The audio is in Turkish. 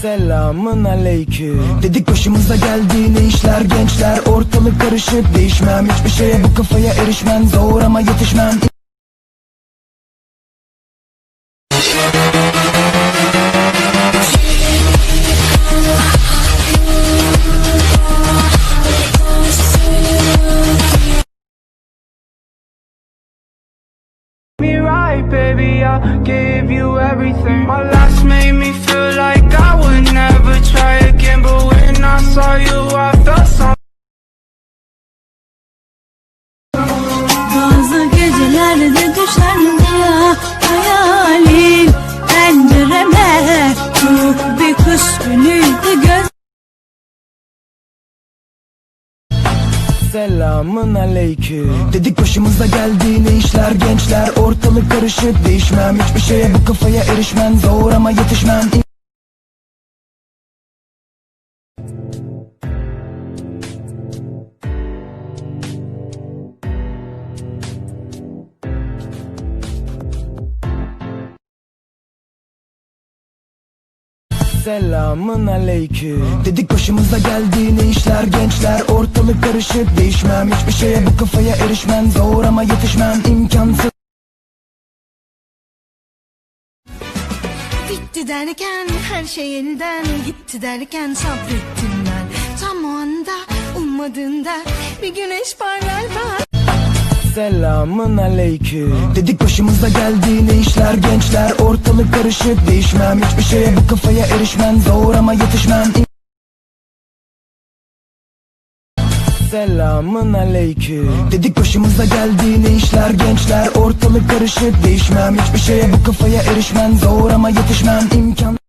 Selamın aleyküm Dedik başımıza geldi ne işler gençler Ortalık karışık değişmem Hiçbir şeye bu kafaya erişmem Zor ama yetişmem me right, baby. I gave you everything. My last Selamın aleyküm. Dedik başımıza geldi ne işler gençler? Ortalık karışık değişmem Hiçbir şeye bu kafaya erişmem Zor ama yetişmem Selamın aleyküm. Dedik başımıza geldi ne işler gençler Ortalık karışık. Değişmem Hiçbir şeye bu kafaya erişmem. Zor ama yetişmem imkansız. Bitti derken her şey elden gitti derken sabrettim ben. Tam o anda ummadığında bir güneş parlar bak Selamın aleyküm. Dedik başımıza geldi ne işler gençler Ortalık karışık değişmem. Hiçbir şeye bu kafaya erişmem Zor ama yetişmem. Selamın aleyküm. Dedik başımıza geldi ne işler gençler Ortalık karışık değişmem. Hiçbir şeye bu kafaya erişmem Zor ama yetişmem. İmkan